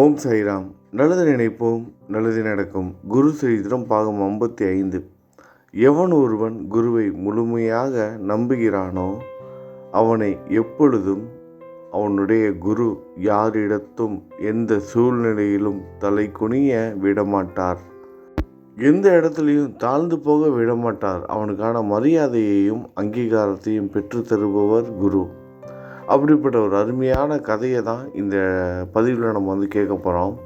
ஓம் சாய்ராம். நல்லது நினைப்போம் நல்லது நடக்கும். குரு சரித்திரம் பாகம் ஐம்பத்தி ஐந்து எவன் ஒருவன் குருவை முழுமையாக நம்புகிறானோ அவனை எப்பொழுதும் அவனுடைய குரு யாரிடத்தும் எந்த சூழ்நிலையிலும் தலை குனிய விடமாட்டார். எந்த இடத்துலையும் தாழ்ந்து போக விடமாட்டார். அவனுக்கான மரியாதையையும் அங்கீகாரத்தையும் பெற்றுத்தருபவர் குரு. அப்படிப்பட்ட ஒரு அருமையான கதையை தான் இந்த பதிவில் நம்ம வந்து கேட்க போகிறோம்.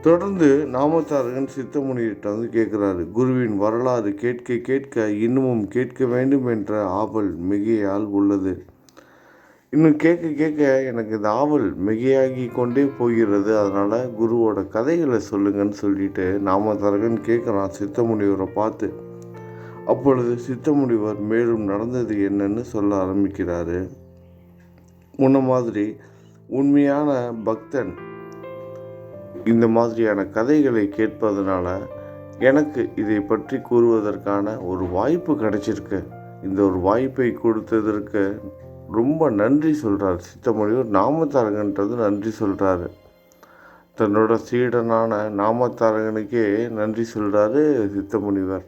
தொடர்ந்து நாமத்தாரகன் சித்தமுனிகிட்ட வந்து கேட்குறாரு குருவின் வரலாறு கேட்க கேட்க இன்னமும் கேட்க வேண்டும் என்ற ஆவல் மிகையால் உள்ளது. இன்னும் கேட்க கேட்க எனக்கு இந்த ஆவல் மிகையாகி கொண்டே போகிறது. அதனால் குருவோட கதைகளை சொல்லுங்கன்னு சொல்லிட்டு நாமத்தாரகன் கேட்குறான் சித்தமுனிவரை பார்த்து. அப்பொழுது சித்தமுனிவர் மேலும் நடந்தது என்னன்னு சொல்ல ஆரம்பிக்கிறாரு. முன்ன மாதிரி உண்மையான பக்தன். இந்த மாதிரியான கதைகளை கேட்பதனால எனக்கு இதை பற்றி கூறுவதற்கான ஒரு வாய்ப்பு கிடைச்சிருக்கு. இந்த ஒரு வாய்ப்பை கொடுத்ததற்கு ரொம்ப நன்றி சொல்கிறார் சித்தமொழியூர். நாமத்தாரகன்றது நன்றி சொல்கிறாரு தன்னோட சீடனான நாமத்தாரகனுக்கே நன்றி சொல்கிறாரு சித்தமுனிவர்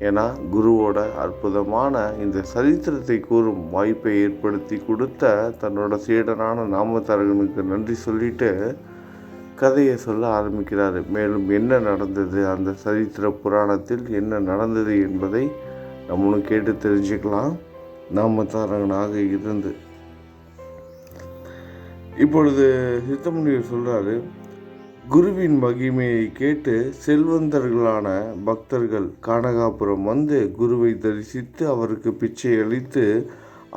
ஏன்னா குருவோட அற்புதமான இந்த சரித்திரத்தை கூறும் வாய்ப்பை ஏற்படுத்தி கொடுத்த தன்னோட சீடனான நாமதாரகனுக்கு நன்றி சொல்லிட்டு கதையை சொல்ல ஆரம்பிக்கிறார். மேலும் என்ன நடந்தது? அந்த சரித்திர புராணத்தில் என்ன நடந்தது என்பதை நம்மளும் கேட்டு தெரிஞ்சுக்கலாம். நாமத்தாரகனாக இருந்து. இப்பொழுது சித்தமுனிவர் சொல்கிறாரு குருவின் மகிமையை கேட்டு செல்வந்தர்களான பக்தர்கள் கானகாபுரம் வந்து குருவை தரிசித்து அவருக்கு பிச்சை அளித்து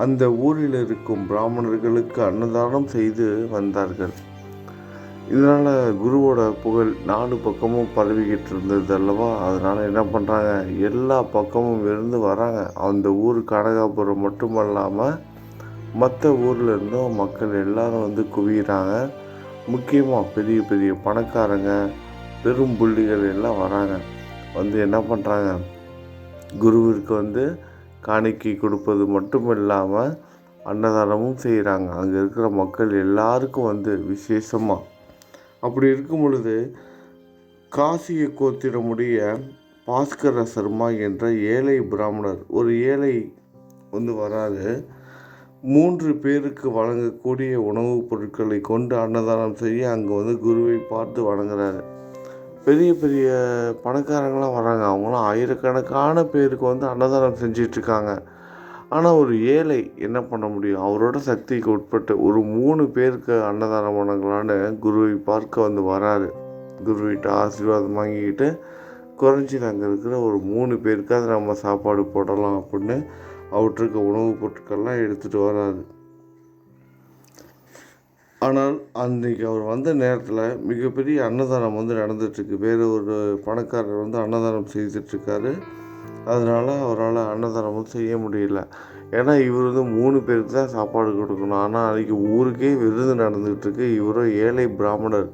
அந்த ஊரில் இருக்கும் பிராமணர்களுக்கு அன்னதானம் செய்து வந்தார்கள். இதனால் குருவோட புகழ் நாலு பக்கமும் பரவிக்கிட்டு இருந்தது அல்லவா? அதனால் என்ன பண்ணுறாங்க எல்லா பக்கமும் இருந்து வராங்க. அந்த ஊர் கனகாபுரம் மட்டுமல்லாமல் மற்ற ஊரில் இருந்தும் மக்கள் எல்லாரும் வந்து குவிகிறாங்க முக்கியமாக பெரிய பெரிய பணக்காரங்க பெரும் புள்ளிகள் எல்லாம் வராங்க. வந்து என்ன பண்ணுறாங்க குருவிற்கு வந்து காணிக்கை கொடுப்பது மட்டும் இல்லாமல் அன்னதானமும் செய்கிறாங்க அங்கே இருக்கிற மக்கள் எல்லாருக்கும் வந்து விசேஷமாக அப்படி இருக்கும் பொழுது காசிய கோத்திரமுடைய பாஸ்கர சர்மா என்ற ஏழை பிராமணர் ஒரு ஏழை வந்து வராது மூன்று பேருக்கு வழங்கக்கூடிய உணவுப் பொருட்களை கொண்டு அன்னதானம் செய்ய அங்கே வந்து குருவை பார்த்து வணங்குறாரு. பெரிய பெரிய பணக்காரங்களாம் வராங்க. அவங்களாம் ஆயிரக்கணக்கான பேருக்கு வந்து அன்னதானம் செஞ்சிட்ருக்காங்க. ஆனால் ஒரு ஏழை என்ன பண்ண முடியும்? அவரோட சக்திக்கு உட்பட்டு ஒரு மூணு பேருக்கு அன்னதானம் வணங்கலான்னு குருவை பார்க்க வந்து வராரு. குருவிட்ட ஆசீர்வாதம் வாங்கிக்கிட்டு குறைஞ்சி அங்கே இருக்கிற ஒரு மூணு பேருக்காவது நம்ம சாப்பாடு போடலாம் அப்படின்னு அவற்றுக்கு உணவுப் பொருட்கள்லாம் எடுத்துகிட்டு வராது. ஆனால் அன்றைக்கி அவர் வந்த நேரத்தில் மிகப்பெரிய அன்னதானம் வந்து நடந்துட்டுருக்கு வேறு ஒரு பணக்காரர் வந்து அன்னதானம் செய்துட்ருக்காரு. அதனால் அவரால் அன்னதானம் வந்து செய்ய முடியல. ஏன்னா இவர் வந்து மூணு பேருக்கு தான் சாப்பாடு கொடுக்கணும். ஆனால் அன்றைக்கி ஊருக்கே விருது நடந்துகிட்ருக்கு இவரும் ஏழை பிராமணர்.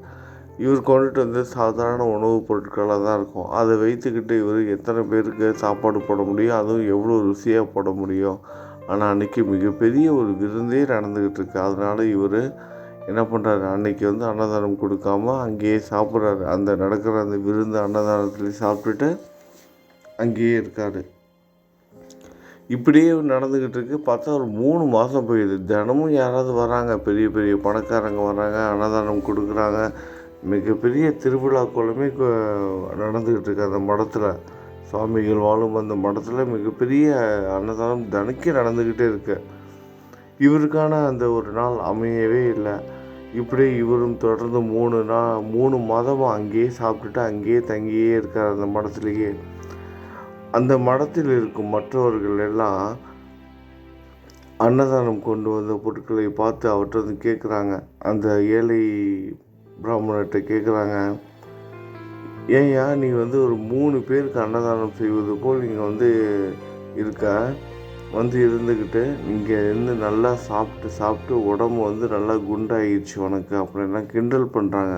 இவர் கொண்டுட்டு வந்து சாதாரண உணவுப் பொருட்களாக தான் இருக்கும். அதை வைத்துக்கிட்டு இவர் எத்தனை பேருக்கு சாப்பாடு போட முடியும்? அதுவும் எவ்வளோ ருசியாக போட முடியும்? ஆனால் அன்றைக்கி மிகப்பெரிய ஒரு விருந்தே நடந்துக்கிட்டு இருக்கு. அதனால் இவர் என்ன பண்ணுறாரு அன்றைக்கி வந்து அன்னதானம் கொடுக்காம அங்கேயே சாப்பிட்றாரு. அந்த நடக்கிற அந்த விருந்து அன்னதானத்துலேயும் சாப்பிட்டுட்டு அங்கேயே இருக்கார். இப்படியே நடந்துக்கிட்டு இருக்கு. பார்த்தா ஒரு மூணு மாதம் போயிடுது. தினமும் யாராவது வராங்க. பெரிய பெரிய பணக்காரங்க வராங்க. அன்னதானம் கொடுக்குறாங்க. மிகப்பெரிய திருவிழாக்களுமே நடந்துக்கிட்டு இருக்கு. அந்த மடத்தில் சுவாமிகள் வாழும் அந்த மடத்தில் மிகப்பெரிய அன்னதானம் தினைக்கு நடந்துக்கிட்டே இருக்கு. இவருக்கான அந்த ஒரு நாள் அமையவே இல்லை. இப்படி இவரும் தொடர்ந்து மூணு நாள் மூணு மாதமாக அங்கேயே சாப்பிட்டுட்டு அங்கேயே தங்கியே இருக்கார் அந்த மடத்துலேயே. அந்த மடத்தில் இருக்கும் மற்றவர்கள் எல்லாம் அன்னதானம் கொண்டு வந்த பொருட்களை பார்த்து அவர்கிட்ட வந்து கேட்குறாங்க அந்த ஏழை பிராமணர்கிட்ட கேட்குறாங்க ஏன்யா நீ வந்து ஒரு மூணு பேருக்கு அன்னதானம் செய்வது போல் நீங்கள் வந்து இருக்க. வந்து இருந்துக்கிட்டு இங்கே இருந்து நல்லா சாப்பிட்டு சாப்பிட்டு உடம்பு வந்து நல்லா குண்டாயிடுச்சு உனக்கு அப்படின்லாம் கிண்டல் பண்ணுறாங்க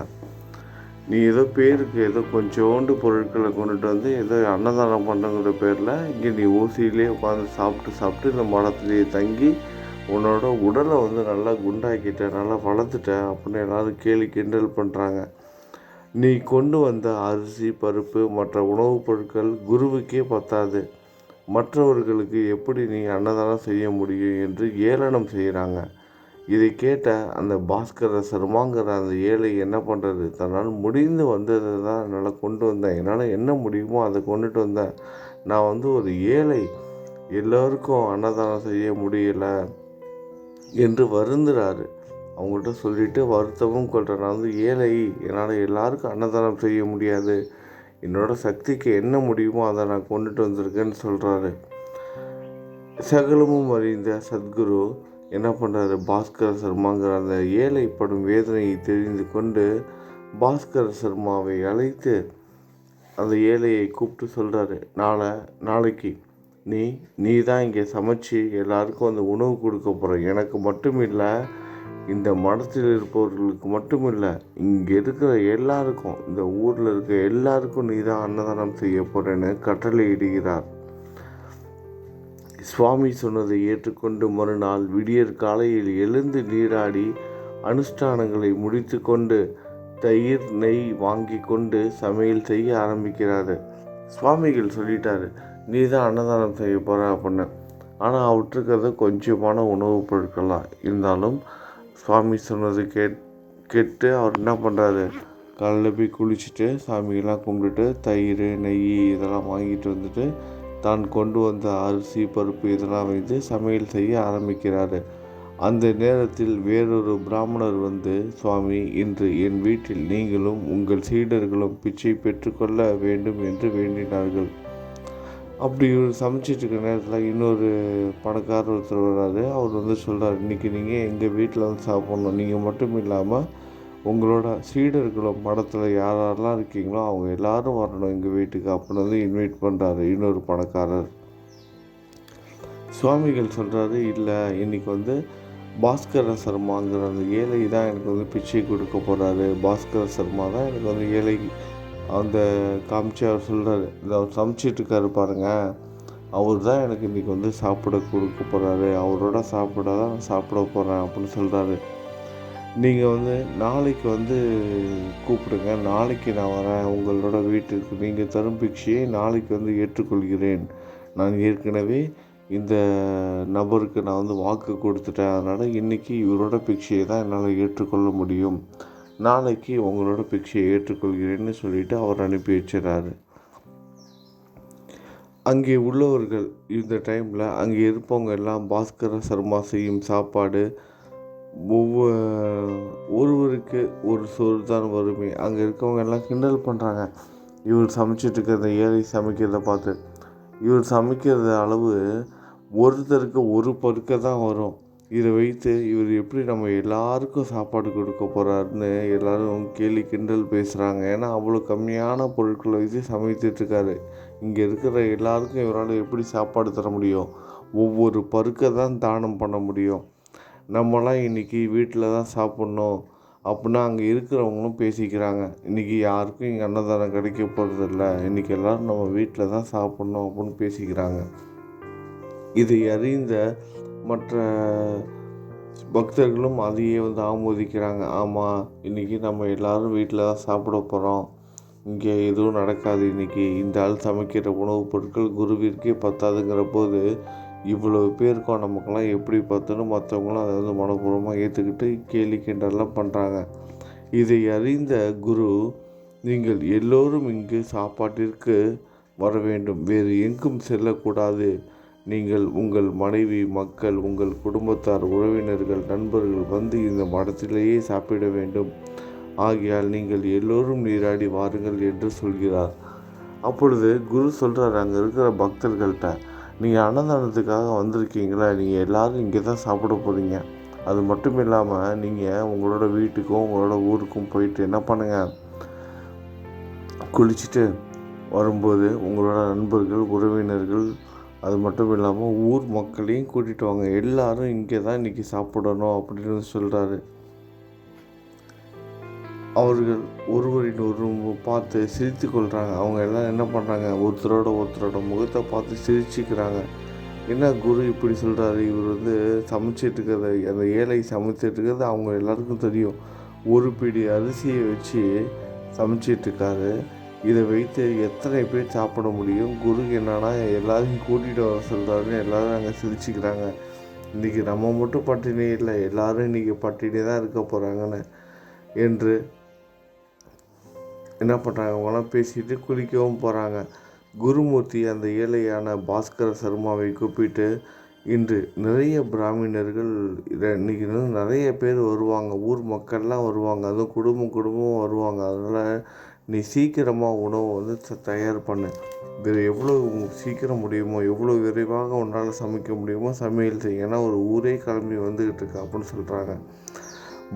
நீ ஏதோ பேருக்கு ஏதோ கொஞ்சோண்டு பொருட்களை கொண்டுட்டு வந்து ஏதோ அன்னதானம் பண்ணுங்கிற பேரில் இங்கே நீ ஊசியிலே உட்காந்து சாப்பிட்டு சாப்பிட்டு இந்த மடத்துலேயே தங்கி உன்னோட உடலை வந்து நல்லா குண்டாக்கிட்ட நல்லா வளர்த்துட்ட அப்படின்னு எல்லாரும் கேலி கிண்டல் பண்ணுறாங்க நீ கொண்டு வந்த அரிசி பருப்பு மற்ற உணவுப் பொருட்கள் குருவுக்கே பத்தாது. மற்றவர்களுக்கு எப்படி நீ அன்னதானம் செய்ய முடியும் என்று ஏளனம் செய்கிறாங்க இதை கேட்ட அந்த பாஸ்கர சர்மாங்கிற அந்த ஏழை என்ன பண்ணுறது தன்னால் முடிந்து வந்ததை தான் என்னால் கொண்டு வந்தேன். என்னால் என்ன முடியுமோ அதை கொண்டுட்டு வந்தேன். நான் வந்து ஒரு ஏழை. எல்லோருக்கும் அன்னதானம் செய்ய முடியலை. என்று வருந்துறாரு. அவங்கள்ட்ட சொல்லிட்டு வருத்தமும் கொள்கிறேன் நான் வந்து ஏழை என்னால் எல்லாருக்கும் அன்னதானம் செய்ய முடியாது. என்னோடய சக்திக்கு என்ன முடியுமோ அதை நான் கொண்டுட்டு வந்திருக்கேன்னு சொல்கிறாரு சகலமும் அறிந்த சத்குரு என்ன பண்ணுறாரு பாஸ்கர சர்மாங்கிற அந்த ஏழைப்படும் வேதனையை தெரிந்து கொண்டு பாஸ்கர சர்மாவை அழைத்து அந்த ஏழையை கூப்பிட்டு சொல்கிறாரு நாளை நாளைக்கு நீ நீ தான் இங்கே சமைச்சு எல்லாருக்கும் அந்த உணவு கொடுக்க போகிற எனக்கு மட்டும் இல்லை இந்த மடத்தில் இருப்பவர்களுக்கு மட்டும் இல்லை இங்கே இருக்கிற எல்லாருக்கும் இந்த ஊரில் இருக்க எல்லாருக்கும் நீ தான் அன்னதானம் செய்ய போகிறேன்னு கட்டளையிடுகிறார் சுவாமி சொன்னதை ஏற்றுக்கொண்டு மறுநாள் விடியற் காலையில் எழுந்து நீராடி அனுஷ்டானங்களை முடித்து கொண்டு தயிர் நெய் வாங்கி கொண்டு சமையல் செய்ய ஆரம்பிக்கிறாரு. சுவாமிகள் சொல்லிட்டாரு நீ தான் அன்னதானம் செய்ய போகிற அப்படின்னு. ஆனால் அவற்றுக்கிறது கொஞ்சமான உணவுப் பொருட்கள்லாம் இருந்தாலும் சுவாமி சொன்னது கேட் கேட்டு அவர் என்ன பண்ணுறாரு காலைல போய் குளிச்சுட்டு சாமியெல்லாம் கும்பிட்டுட்டு தயிர் நெய் இதெல்லாம் வாங்கிட்டு வந்துட்டு தான் கொண்டு வந்த அரிசி பருப்பு இதெல்லாம் வைத்து சமையல் செய்ய ஆரம்பிக்கிறாரு. அந்த நேரத்தில் வேறொரு பிராமணர் வந்து சுவாமி இன்று என் வீட்டில் நீங்களும் உங்கள் சீடர்களும் பிச்சை பெற்றுக்கொள்ள வேண்டும் என்று வேண்டினார்கள். அப்படி இவர் நேரத்தில் இன்னொரு பணக்காரர் ஒருத்தர் வர்றாரு அவர் வந்து சொல்கிறார் இன்றைக்கி நீங்கள் எங்கள் வீட்டில் வந்து சாப்பிட்ணும். நீங்கள் மட்டும் இல்லாமல் உங்களோட சீடர்களோ மடத்தில் யார் யாரெல்லாம் இருக்கீங்களோ அவங்க எல்லோரும் வரணும் எங்கள் வீட்டுக்கு. அப்படின்னு வந்து இன்வைட் பண்ணுறாரு இன்னொரு பணக்காரர். சுவாமிகள் சொல்கிறாரு இல்லை இன்றைக்கி வந்து பாஸ்கர சர்மாங்கிற அந்த ஏழை தான் எனக்கு வந்து பிச்சை கொடுக்க போகிறாரு பாஸ்கர சர்மா தான் எனக்கு வந்து ஏழை அந்த காமிச்சு அவர் சொல்கிறாரு இந்த அவர் சமைச்சிட்டு பாருங்கள் அவர் தான் எனக்கு இன்றைக்கி வந்து சாப்பிட கொடுக்க போகிறாரு அவரோட சாப்பிட தான் நான் சாப்பிட போகிறேன் அப்படின்னு சொல்கிறாரு நீங்கள் வந்து நாளைக்கு வந்து கூப்பிடுங்க. நாளைக்கு நான் வரேன். உங்களோட வீட்டிற்கு நீங்கள் தரும் பிக்ஷையை நாளைக்கு வந்து ஏற்றுக்கொள்கிறேன். நான் ஏற்கனவே இந்த நபருக்கு நான் வந்து வாக்கு கொடுத்துட்டேன். அதனால் இன்றைக்கி இவரோட பிக்ஷையை தான் என்னால் ஏற்றுக்கொள்ள முடியும். நாளைக்கு உங்களோட பிக்ஷையை ஏற்றுக்கொள்கிறேன்னு சொல்லிட்டு அவர் அனுப்பி வச்சிடறாரு அங்கே உள்ளவர்கள் இந்த டைமில் அங்கே இருப்பவங்க எல்லாம் பாஸ்கர சர்மா செய்யும் சாப்பாடு ஒவ்வொரு ஒருவருக்கு ஒரு சோறு தான் வருமே. அங்கே இருக்கவங்க எல்லாம் கிண்டல் பண்ணுறாங்க இவர் சமைச்சிட்டு இருக்கிற ஏழை சமைக்கிறத பார்த்து. இவர் சமைக்கிறது அளவு ஒருத்தருக்கு ஒரு பருக்க தான் வரும். இதை வைத்து இவர் எப்படி நம்ம எல்லாருக்கும் சாப்பாடு கொடுக்க போகிறாருன்னு எல்லோரும் கேலி கிண்டல் பேசுகிறாங்க ஏன்னா அவ்வளோ கம்மியான பொருட்களை வச்சு சமைத்துட்ருக்காரு இங்கே இருக்கிற எல்லாருக்கும் இவரால் எப்படி சாப்பாடு தர முடியும்? ஒவ்வொரு பருக்க தான் தானம் பண்ண முடியும். நம்மலாம் இன்றைக்கி வீட்டில் தான் சாப்பிட்ணும். அப்படின்னா அங்கே இருக்கிறவங்களும் பேசிக்கிறாங்க. இன்றைக்கி யாருக்கும் இங்கே அன்னதானம் கிடைக்க போகிறதில்ல இன்றைக்கி எல்லோரும் நம்ம வீட்டில் தான் சாப்பிட்ணும் அப்படின்னு பேசிக்கிறாங்க. இதை அறிந்த மற்ற பக்தர்களும் அதையே வந்து ஆமோதிக்கிறாங்க. ஆமாம் இன்றைக்கி நம்ம எல்லோரும் வீட்டில் தான் சாப்பிட போகிறோம் இங்கே எதுவும் நடக்காது. இன்றைக்கி இந்த ஆள் சமைக்கிற உணவுப் பொருட்கள் குருவிற்கே பத்தாதுங்கிற போது இவ்வளோ பேருக்கும் நமக்கெல்லாம் எப்படி பத்தணும்? மற்றவங்களும் அதை வந்து மனப்பூர்வமாக ஏற்றுக்கிட்டு கேலி கிண்டல்லாம் பண்ணுறாங்க இதை அறிந்த குரு நீங்கள் எல்லோரும் இங்கு சாப்பாட்டிற்கு வர வேண்டும். வேறு எங்கும் செல்லக்கூடாது. நீங்கள் உங்கள் மனைவி மக்கள் உங்கள் குடும்பத்தார் உறவினர்கள் நண்பர்கள் வந்து இந்த மடத்திலேயே சாப்பிட வேண்டும். ஆகையால் நீங்கள் எல்லோரும் நீராடி வாருங்கள் என்று சொல்கிறார். அப்பொழுது குரு சொல்கிறார் அங்கே இருக்கிற பக்தர்கள்ட்ட நீங்கள் அன்னதானத்துக்காக வந்திருக்கீங்களா? நீங்கள் எல்லோரும் இங்கே தான் சாப்பிட போகிறீங்க அது மட்டும் இல்லாமல் நீங்கள் உங்களோட வீட்டுக்கும் உங்களோட ஊருக்கும் போயிட்டு என்ன பண்ணுங்கள் குளிச்சுட்டு வரும்போது உங்களோட நண்பர்கள் உறவினர்கள் அது மட்டும் இல்லாமல் ஊர் மக்களையும் கூட்டிகிட்டு வாங்க. எல்லாரும் இங்கே தான் இன்றைக்கி சாப்பிடணும் அப்படின்னு சொல்கிறாரு அவர்கள் ஒருவரின் ஒரு பார்த்து சிரித்து கொள்கிறாங்க அவங்க எல்லாம் என்ன பண்ணுறாங்க ஒருத்தரோட ஒருத்தரோட முகத்தை பார்த்து சிரிச்சுக்கிறாங்க. என்ன குரு இப்படி சொல்கிறாரு இவர் வந்து சமைச்சிட்டு இருக்கிறது அந்த ஏழை சமைச்சிட்டு இருக்கிறது அவங்க எல்லாருக்கும் தெரியும். ஒரு பிடி அரிசியை வச்சு சமைச்சிட்டு இருக்காரு. இதை வைத்து எத்தனை பேர் சாப்பிட முடியும்? குரு என்னன்னா எல்லாரையும் கூட்டிகிட்டு வர சொல்கிறாருன்னு எல்லோரும் அங்கே சிரிச்சுக்கிறாங்க. இன்றைக்கி நம்ம மட்டும் பட்டினி இல்லை. எல்லாரும் இன்றைக்கி பட்டினி தான் இருக்க போகிறாங்கன்னு என்று என்ன பண்ணுறாங்க அவங்களாம் பேசிட்டு குளிக்கவும் போகிறாங்க குருமூர்த்தி அந்த ஏழையான பாஸ்கர சர்மாவை கூப்பிட்டு இன்று நிறைய பிராமணர்கள் இன்றைக்கி நிறைய பேர் வருவாங்க. ஊர் மக்கள்லாம் வருவாங்க. அதுவும் குடும்பம் குடும்பம் வருவாங்க. அதனால் நீ சீக்கிரமாக உணவை வந்து தயார் பண்ணு. வேறு எவ்வளோ சீக்கிரம் முடியுமோ எவ்வளோ விரைவாக உன்னால் சமைக்க முடியுமோ சமையல் செய். ஏன்னா ஒரு ஊரே கிளம்பி வந்துக்கிட்டு இருக்கு அப்படின்னு சொல்கிறாங்க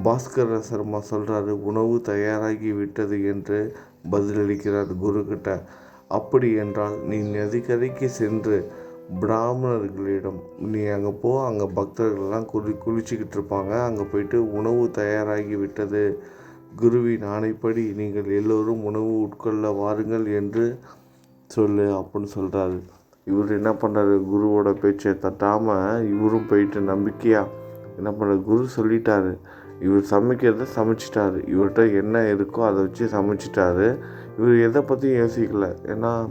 பாஸ்கர சர்மா சொல்கிறாரு உணவு தயாராகி விட்டது என்று பதிலளிக்கிறார் குருக்கிட்ட அப்படி என்றால் நீ நதிக்கரைக்கு சென்று பிராமணர்களிடம் நீ அங்கே போ. அங்கே பக்தர்கள்லாம் குளி குளிச்சுக்கிட்டு இருப்பாங்க. அங்கே போயிட்டு உணவு தயாராகி விட்டது. குருவின் ஆணைப்படி நீங்கள் எல்லோரும் உணவு உட்கொள்ள வாருங்கள் என்று சொல்லு அப்படின்னு சொல்கிறாரு இவர் என்ன பண்ணுறாரு குருவோட பேச்சை தட்டாமல் இவரும் போயிட்டு நம்பிக்கையாக என்ன பண்ணுறாரு குரு சொல்லிட்டாரு. இவர் சமைக்கிறத சமைச்சிட்டாரு. இவர்கிட்ட என்ன இருக்கோ அதை வச்சு சமைச்சிட்டாரு. இவர் எதை பற்றியும் யோசிக்கல. ஏன்னா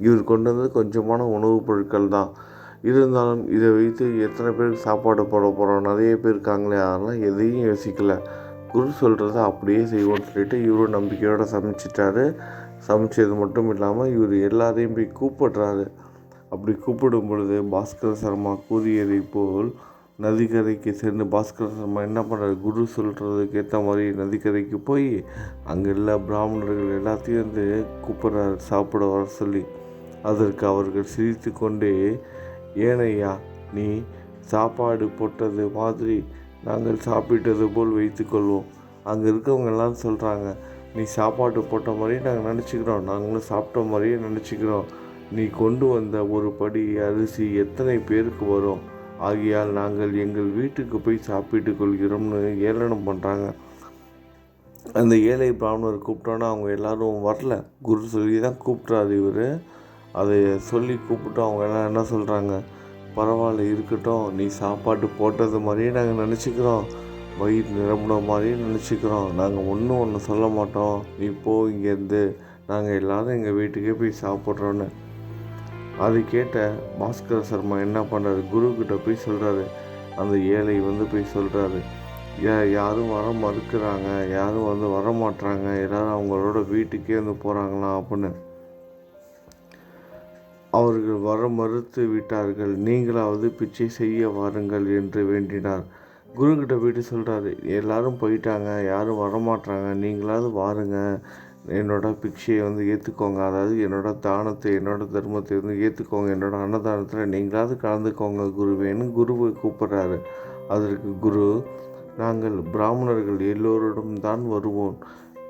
இவர் கொண்டு வந்தது கொஞ்சமான உணவுப் பொருட்கள் தான். இருந்தாலும் இதை வைத்து எத்தனை பேருக்கு சாப்பாடு போட போகிறோம் நிறைய பேர் இருக்காங்களே அதெல்லாம் எதையும் யோசிக்கலை. குரு சொல்கிறத அப்படியே செய்வோம்னு சொல்லிட்டு இவரும் நம்பிக்கையோடு சமைச்சிட்டாரு. சமைச்சது மட்டும் இல்லாமல் இவர் எல்லாரையும் போய் கூப்பிடுறாரு. அப்படி கூப்பிடும் பொழுது பாஸ்கர சர்மா கூறியதை போல் நதிக்கரைக்கு சென்று பாஸ்கர சர்மா என்ன பண்ணுறாரு குரு சொல்கிறதுக்கு ஏற்ற மாதிரி நதிக்கரைக்கு போய் அங்கே எல்லா பிராமணர்கள் எல்லாத்தையும் வந்து கூப்பிட்றாரு சாப்பிட வர சொல்லி. அதற்கு அவர்கள் சிரித்து கொண்டே ஏனையா நீ சாப்பாடு போட்டது மாதிரி நாங்கள் சாப்பிட்டது போல் வைத்துக்கொள்வோம் அங்கே இருக்கவங்க எல்லாம் சொல்கிறாங்க நீ சாப்பாடு போட்ட மாதிரியே நாங்கள் நினச்சிக்கிறோம். நாங்களும் சாப்பிட்ட மாதிரியே நினச்சிக்கிறோம். நீ கொண்டு வந்த ஒரு படி அரிசி எத்தனை பேருக்கு வரும்? ஆகையால் நாங்கள் எங்கள் வீட்டுக்கு போய் சாப்பிட்டு கொள்கிறோம்னு ஏளனம் பண்ணுறாங்க அந்த ஏழை பிராமணர் கூப்பிட்டோன்னா அவங்க எல்லோரும் வரல. குரு சொல்லி தான் கூப்பிட்றாரு இவர். அதை சொல்லி கூப்பிட்டு அவங்க எல்லாம் என்ன சொல்கிறாங்க பரவாயில்ல இருக்கட்டும். நீ சாப்பாடு போட்டது மாதிரியே நாங்கள் நினச்சிக்கிறோம். வயிறு நிரம்பின மாதிரியே நினச்சிக்கிறோம். நாங்கள் ஒன்றும் ஒன்று சொல்ல மாட்டோம். நீ போ இங்கேருந்து நாங்கள் எல்லாரும் எங்கள் வீட்டுக்கே போய் சாப்பிட்றோன்னு அதை கேட்ட பாஸ்கர சர்மா என்ன பண்ணுறாரு குருக்கிட்ட போய் சொல்கிறாரு அந்த ஏழை வந்து போய் சொல்கிறாரு யா யாரும் வர மறுக்கிறாங்க. யாரும் வந்து வர மாட்டுறாங்க எல்லோரும் அவங்களோட வீட்டுக்கே வந்து போகிறாங்களா அப்படின்னு. அவர்கள் வர மறுத்து விட்டார்கள். நீங்களாவது பிச்சை செய்ய வாருங்கள் என்று வேண்டினார். குருக்கிட்ட போயிட்டு சொல்கிறாரு எல்லாரும் போயிட்டாங்க யாரும் வரமாட்டாங்க நீங்களாவது வாருங்க. என்னோட பிக்ஷையை வந்து ஏற்றுக்கோங்க அதாவது என்னோட தானத்தை என்னோட தர்மத்தை வந்து ஏற்றுக்கோங்க என்னோட அன்னதானத்தில் நீங்களாவது கலந்துக்கோங்க குருவேன்னு குருவை கூப்பிட்றாரு. அதற்கு குரு நாங்கள் பிராமணர்கள் எல்லோருடன் தான் வருவோம்.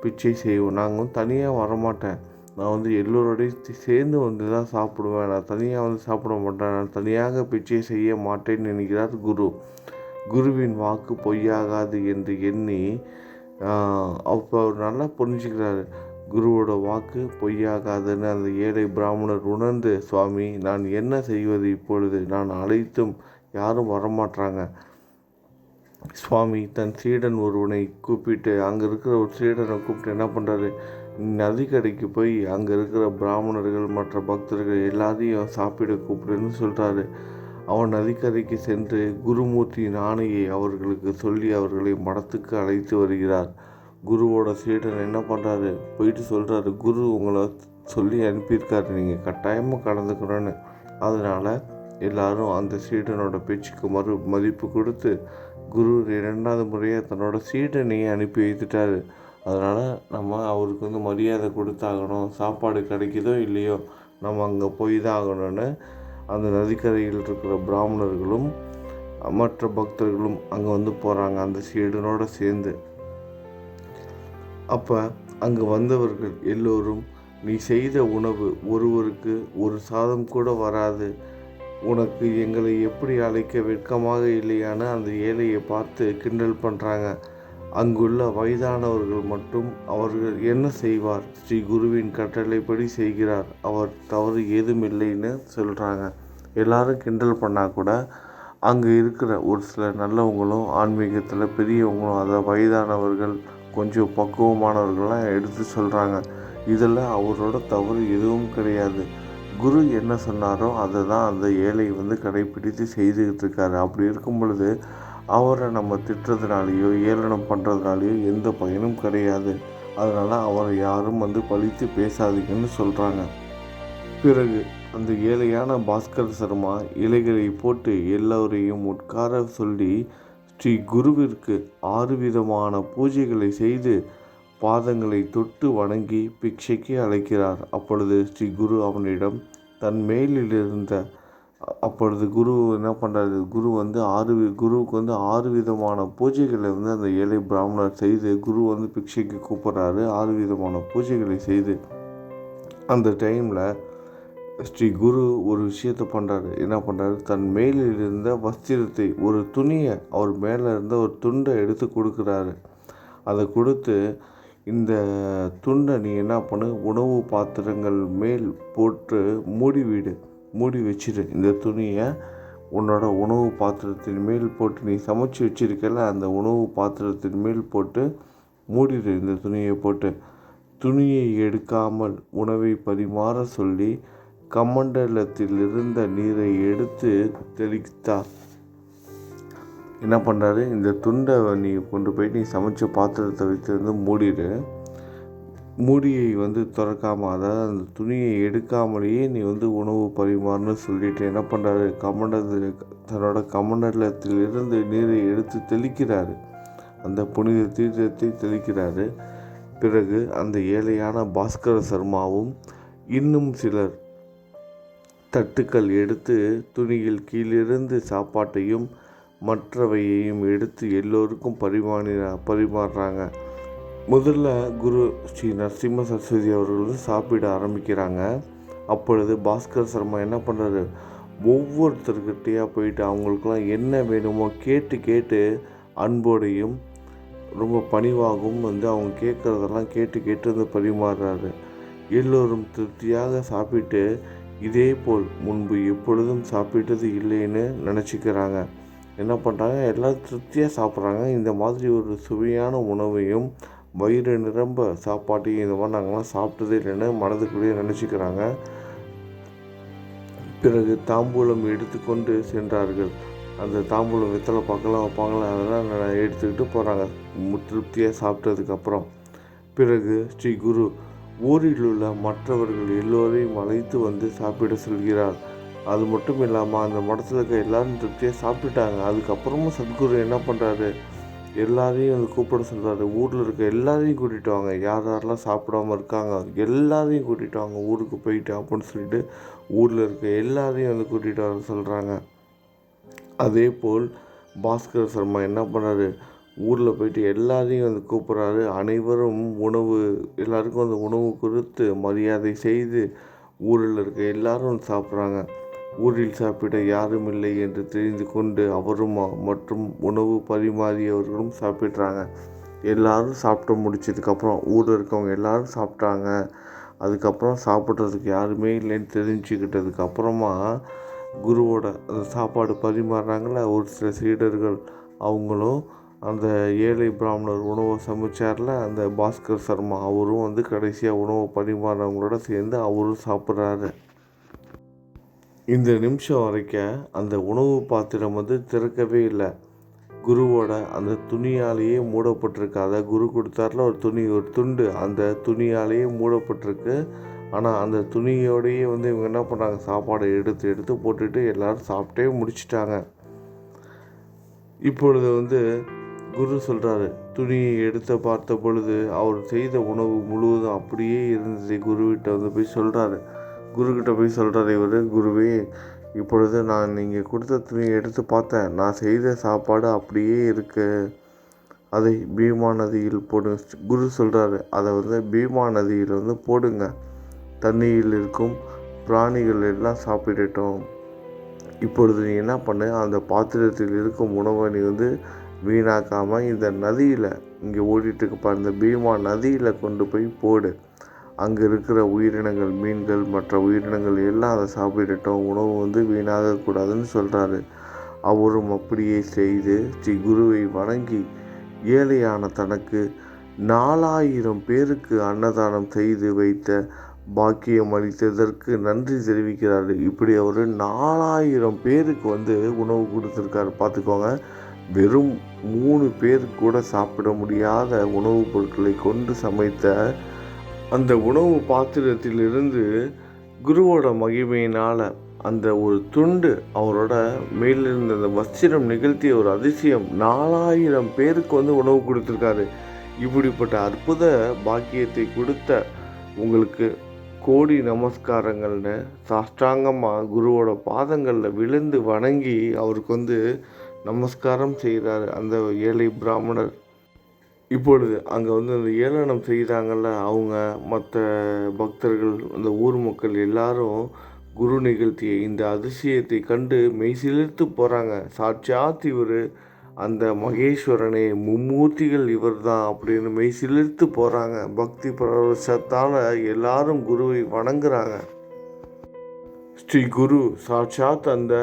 பிச்சை செய்வோம். நாங்கள் தனியாக வரமாட்டேன். நான் வந்து எல்லோரோடையும் சேர்ந்து வந்து தான் சாப்பிடுவேன். நான் தனியாக வந்து சாப்பிட மாட்டேன். நான் தனியாக பிச்சை செய்ய மாட்டேன் நினைக்கிறார் குரு. குருவின் வாக்கு பொய்யாகாது என்று எண்ணி அப்போ அவர் நல்லா புரிஞ்சுக்கிறாரு. குருவோட வாக்கு பொய்யாகாதுன்னு அந்த ஏழை பிராமணர் உணர்ந்து சுவாமி நான் என்ன செய்வது இப்பொழுது? நான் அழைத்தும் யாரும் வரமாட்றாங்க. சுவாமி தன் சீடன் ஒருவனை கூப்பிட்டு அங்கே இருக்கிற ஒரு சீடனை கூப்பிட்டு என்ன பண்ணுறாரு நதிக்கரைக்கு போய் அங்கே இருக்கிற பிராமணர்கள் மற்ற பக்தர்கள் எல்லாத்தையும் சாப்பிட கூப்பிடுன்னு சொல்கிறாரு அவன் நதிக்கரைக்கு சென்று குருமூர்த்தியின் ஆணையை அவர்களுக்கு சொல்லி அவர்களை மடத்துக்கு அழைத்து வருகிறார். குருவோட சீடன் என்ன பண்ணுறாரு போயிட்டு சொல்கிறாரு குரு உங்களை சொல்லி அனுப்பியிருக்காரு. நீங்கள் கட்டாயமாக கலந்துக்கணும்னு அதனால் எல்லாரும் அந்த சீடனோட பேச்சுக்கு மறு மதிப்பு கொடுத்து குரு இரண்டாவது முறையாக தன்னோட சீடனையே அனுப்பி வைத்துட்டாரு. அதனால் நம்ம அவருக்கு வந்து மரியாதை கொடுத்தாகணும். சாப்பாடு கிடைக்குதோ இல்லையோ நம்ம அங்கே போய் தான் ஆகணும்னு அந்த நதிக்கரையில் இருக்கிற பிராமணர்களும் மற்ற பக்தர்களும் அங்கே வந்து போகிறாங்க அந்த சீடனோடு சேர்ந்து. அப்போ அங்கே வந்தவர்கள் எல்லோரும் நீ செய்த உணவு ஒருவருக்கு ஒரு சாதம் கூட வராது. உனக்கு எங்களை எப்படி அழைக்க வெட்கமாக இல்லையான்னு அந்த ஏழையை பார்த்து கிண்டல் பண்ணுறாங்க அங்குள்ள வயதானவர்கள் மட்டும் அவர்கள் என்ன செய்வார்? ஸ்ரீ குருவின் கட்டளைப்படி செய்கிறார். அவர் தவறு ஏதும் இல்லைன்னு சொல்கிறாங்க எல்லாரும் கிண்டல் பண்ணால் கூட அங்கே இருக்கிற ஒரு சில நல்லவங்களும் ஆன்மீகத்தில் பெரியவங்களும் அதை வயதானவர்கள் கொஞ்சம் பக்குவமானவர்கள்லாம் எடுத்து சொல்கிறாங்க இதில் அவரோட தவறு எதுவும் கிடையாது. குரு என்ன சொன்னாரோ அதை தான் அந்த ஏழை வந்து கடைப்பிடித்து செய்துக்கிட்டு இருக்காரு. அப்படி இருக்கும் பொழுது அவரை நம்ம திட்டுறதுனாலையோ ஏளனம் பண்ணுறதுனாலையோ எந்த பயனும் கிடையாது. அதனால் அவரை யாரும் வந்து பழித்து பேசாதீங்கன்னு சொல்கிறாங்க பிறகு அந்த ஏழையான பாஸ்கர் சர்மா இலைகளை போட்டு எல்லோரையும் உட்கார சொல்லி ஸ்ரீ குருவிற்கு ஆறு விதமான பூஜைகளை செய்து பாதங்களை தொட்டு வணங்கி பிக்ஷைக்கு அழைக்கிறார். அப்பொழுது ஸ்ரீ குரு அவனிடம் தன் மேலில் இருந்த அப்பொழுது குரு என்ன பண்ணுறாரு குரு வந்து ஆறு குருவுக்கு வந்து ஆறு விதமான பூஜைகளை வந்து அந்த ஏழை பிராமணர் செய்து குரு வந்து பிக்ஷைக்கு கூப்பிட்றாரு. ஆறு விதமான பூஜைகளை செய்து அந்த டைமில் ஸ்ரீ குரு ஒரு விஷயத்தை பண்ணுறாரு என்ன பண்ணுறாரு தன் மேலில் இருந்த வஸ்திரத்தை ஒரு துணியை அவர் மேலே இருந்த ஒரு துண்டை எடுத்து கொடுக்குறாரு. அதை கொடுத்து இந்த துண்டை நீ என்ன பண்ணு உணவு பாத்திரங்கள் மேல் போட்டு மூடி விடு. மூடி வச்சிரு. இந்த துணியை உன்னோட உணவு பாத்திரத்தின் மேல் போட்டு நீ சமைச்சு வச்சிருக்கல அந்த உணவு பாத்திரத்தின் மேல் போட்டு மூடிடு இந்த துணியை போட்டு. துணியை எடுக்காமல் உணவை பரிமாற சொல்லி கமண்டலத்தில் இருந்த நீரை எடுத்து தெளித்தார். என்ன பண்ணுறாரு இந்த துண்டை நீ கொண்டு போய் நீ சமைச்ச பாத்திரத்தை வைத்து வந்து மூடிடு மூடியை வந்து திறக்காமல் அதாவது அந்த துணியை எடுக்காமலேயே நீ வந்து உணவு பரிமாறுன்னு சொல்லிட்டு என்ன பண்ணுறாரு கமண்டத்தில் தன்னோட கமண்டலத்திலிருந்து நீரை எடுத்து தெளிக்கிறாரு. அந்த புனித தீர்த்தத்தை தெளிக்கிறாரு. பிறகு அந்த ஏழையான பாஸ்கர சர்மாவும் இன்னும் சிலர் தட்டுக்கள் எடுத்து துணியில் கீழிருந்து சாப்பாட்டையும் மற்றவையையும் எடுத்து எல்லோருக்கும் பரிமாறினா பரிமாறுறாங்க. முதல்ல குரு ஸ்ரீ நரசிம்ம சரஸ்வதி அவர்கள் வந்து சாப்பிட ஆரம்பிக்கிறாங்க. அப்பொழுது பாஸ்கர் சர்மா என்ன பண்ணுறாரு ஒவ்வொருத்தர்கிட்டையாக போயிட்டு அவங்களுக்கெல்லாம் என்ன வேணுமோ கேட்டு கேட்டு அன்போடையும் ரொம்ப பணிவாகவும் வந்து அவங்க கேட்குறதெல்லாம் கேட்டு கேட்டு வந்து பரிமாறுறாரு. எல்லோரும் திருப்தியாக சாப்பிட்டு இதே போல் முன்பு எப்பொழுதும் சாப்பிட்டது இல்லைன்னு நினச்சிக்கிறாங்க. என்ன பண்ணுறாங்க எல்லாம் திருப்தியாக சாப்பிட்றாங்க. இந்த மாதிரி ஒரு சுவையான உணவையும் வயிறு நிரம்ப சாப்பாட்டையும் இந்த மாதிரி நாங்கள்லாம் சாப்பிட்டதே இல்லைன்னு மனதுக்குள்ளேயே நினச்சிக்கிறாங்க. பிறகு தாம்பூலம் எடுத்துக்கொண்டு சென்றார்கள். அந்த தாம்பூலம் வெத்தலை பார்க்கலாம் வைப்பாங்களா அதெல்லாம் எடுத்துக்கிட்டு போகிறாங்க திருப்தியாக சாப்பிட்டதுக்கப்புறம் பிறகு ஸ்ரீ குரு ஊரில் உள்ள மற்றவர்கள் எல்லோரையும் அழைத்து வந்து சாப்பிட சொல்கிறார். அது மட்டும் இல்லாமல் அந்த மடத்தில் இருக்க எல்லோரும் திருப்தியாக சாப்பிட்டுட்டாங்க. அதுக்கப்புறமும் சத்குரு என்ன பண்ணுறாரு எல்லாரையும் வந்து கூப்பிட சொல்கிறாரு ஊரில் இருக்க எல்லாரையும் கூட்டிகிட்டு வாங்க. யார் யாரெல்லாம் சாப்பிடாம இருக்காங்க எல்லாரையும் கூட்டிகிட்டு வாங்க. ஊருக்கு போயிட்டு அப்படின்னு சொல்லிட்டு ஊரில் இருக்க எல்லாரையும் வந்து கூட்டிகிட்டு வர சொல்கிறாங்க அதே போல் பாஸ்கர் சர்மா என்ன பண்ணுறாரு ஊரில் போயிட்டு எல்லாரையும் வந்து கூப்பிட்றாரு. அனைவரும் உணவு எல்லாருக்கும் அந்த உணவு கொடுத்து மரியாதை செய்து ஊரில் இருக்க எல்லாரும் சாப்பிட்றாங்க. ஊரில் சாப்பிட யாரும் இல்லை என்று தெரிந்து கொண்டு அவரும் மற்றும் உணவு பரிமாறியவர்களும் சாப்பிட்றாங்க. எல்லாரும் சாப்பிட்டு முடிச்சதுக்கப்புறம் ஊரில் இருக்கவங்க எல்லாரும் சாப்பிட்டாங்க. அதுக்கப்புறம் சாப்பிட்றதுக்கு யாருமே இல்லைன்னு தெரிஞ்சுக்கிட்டதுக்கு அப்புறமா குருவோட அந்த சாப்பாடு பரிமாறுறாங்கள ஒரு சில சீடர்கள் அவங்களும் அந்த ஏழை பிராமணர் உணவை சமைச்சார்ல அந்த பாஸ்கர் சர்மா அவரும் வந்து கடைசியாக உணவை பரிமாறவங்களோட சேர்ந்து அவரும் சாப்பிட்றாரு. இந்த நிமிஷம் வரைக்கும் அந்த உணவு பாத்திரம் வந்து திறக்கவே இல்லை. குருவோட அந்த துணியாலேயே மூடப்பட்டிருக்கு. அதை குரு கொடுத்தாருல ஒரு துணி ஒரு துண்டு. அந்த துணியாலேயே மூடப்பட்டிருக்கு. ஆனால் அந்த துணியோடையே வந்து இவங்க என்ன பண்ணுறாங்க சாப்பாடை எடுத்து எடுத்து போட்டுட்டு எல்லோரும் சாப்பிட்டே முடிச்சிட்டாங்க. இப்பொழுது வந்து குரு சொல்கிறாரு துணியை எடுத்து பார்த்த பொழுது அவர் செய்த உணவு முழுவதும் அப்படியே இருந்தது குருவிட்ட வந்து போய் சொல்கிறாரு குருக்கிட்ட போய் சொல்கிறார் இவர் குருவே இப்பொழுது நான் நீங்கள் கொடுத்த துணியை எடுத்து பார்த்தேன். நான் செய்த சாப்பாடு அப்படியே இருக்குது அதை பீமா நதியில் போடுங்க குரு சொல்கிறாரு அதை வந்து பீமா நதியில் வந்து போடுங்க. தண்ணியில் இருக்கும் பிராணிகள் எல்லாம் சாப்பிடட்டும். இப்பொழுது நீ என்ன பண்ணு? அந்த பாத்திரத்தில் இருக்கும் உணவை நீ வந்து வீணாக்காமல் இந்த நதியில் இங்கே ஓடிட்டுருக்குப்பா இந்த பீமா நதியில் கொண்டு போய் போடு. அங்கே இருக்கிற உயிரினங்கள் மீன்கள் மற்ற உயிரினங்கள் எல்லாம் அதை சாப்பிடட்டும் உணவு வந்து வீணாகக்கூடாதுன்னு சொல்கிறாரு அவரும் அப்படியே செய்து ஸ்ரீ குருவை வணங்கி ஏழையான தனக்கு நாலாயிரம் பேருக்கு அன்னதானம் செய்து வைத்த பாக்கியம் அளித்ததற்கு நன்றி தெரிவிக்கிறார். இப்படி அவர் நாலாயிரம் பேருக்கு வந்து உணவு கொடுத்துருக்காரு. பார்த்துக்கோங்க. வெறும் மூணு பேர் கூட சாப்பிட முடியாத உணவுப் பொருட்களை கொண்டு சமைத்த அந்த உணவு பாத்திரத்திலிருந்து குருவோட மகிமையினால் அந்த ஒரு துண்டு அவரோட மேலிருந்த அந்த வஸ்திரம் நிகழ்த்திய ஒரு அதிசயம். நாலாயிரம் பேருக்கு வந்து உணவு கொடுத்துருக்காரு. இப்படிப்பட்ட அற்புத பாக்கியத்தை கொடுத்த உங்களுக்கு கோடி நமஸ்காரங்கள்னு சாஷ்டாங்கமாக குருவோட பாதங்களில் விழுந்து வணங்கி அவருக்கு வந்து நமஸ்காரம் செய்கிறாரு அந்த ஏழை பிராமணர் இப்பொழுது அங்கே வந்து அந்த ஏளனம் செய்கிறாங்கல்ல அவங்க மற்ற பக்தர்கள் அந்த ஊர் மக்கள் எல்லாரும் குரு நிகழ்த்திய இந்த அதிசயத்தை கண்டு மெய்சிலிர்த்து போகிறாங்க சாட்சாத் இவர் அந்த மகேஸ்வரனே மும்மூர்த்திகள் இவர் தான் அப்படின்னு மெய்சிலிர்த்து போகிறாங்க பக்தி பரவசத்தால் எல்லாரும் குருவை வணங்குறாங்க. ஸ்ரீ குரு சாட்சாத் அந்த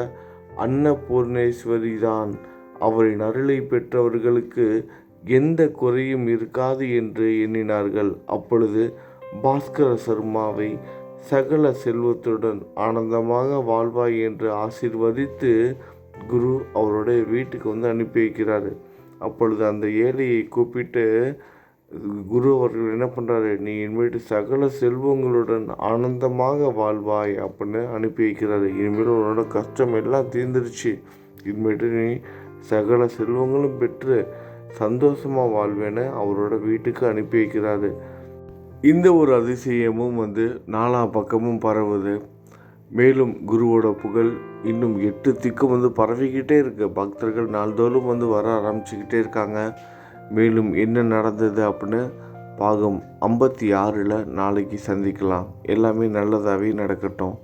அன்னபூர்ணேஸ்வரி தான் அவரின் அருளை பெற்றவர்களுக்கு எந்த குறையும் இருக்காது என்று எண்ணினார்கள். அப்பொழுது பாஸ்கர சர்மாவை சகல செல்வத்துடன் ஆனந்தமாக வாழ்வாய் என்று ஆசீர்வதித்து குரு அவருடைய வீட்டுக்கு வந்து அனுப்பி வைக்கிறாரு. அப்பொழுது அந்த ஏழையை கூப்பிட்டு குரு அவர்கள் என்ன பண்ணுறாரு நீ இனிமேட்டு சகல செல்வங்களுடன் ஆனந்தமாக வாழ்வாய் அப்படின்னு அனுப்பி வைக்கிறாரு. இனிமேல் உன்னோட கஷ்டம் எல்லாம் தீர்ந்துருச்சு. இனிமேட்டு நீ சகல செல்வங்களும் பெற்று சந்தோஷமாக வாழ்வேன்னு அவரோட வீட்டுக்கு அனுப்பி வைக்கிறாரு. இந்த ஒரு அதிசயமும் வந்து நாலா பக்கமும் பரவுது. மேலும் குருவோட புகழ் இன்னும் எட்டு திக்கும் வந்து பரவிக்கிட்டே இருக்கு. பக்தர்கள் நாள்தோறும் வந்து வர ஆரம்பிச்சுக்கிட்டே இருக்காங்க. மேலும் என்ன நடந்தது அப்படின்னு பாகம் ஐம்பத்தி ஆறில் நாளைக்கு சந்திக்கலாம். எல்லாமே நல்லதாகவே நடக்கட்டும்.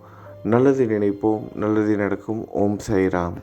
நல்லது நினைப்போம். நல்லது நடக்கும். ஓம் சாய்ராம்.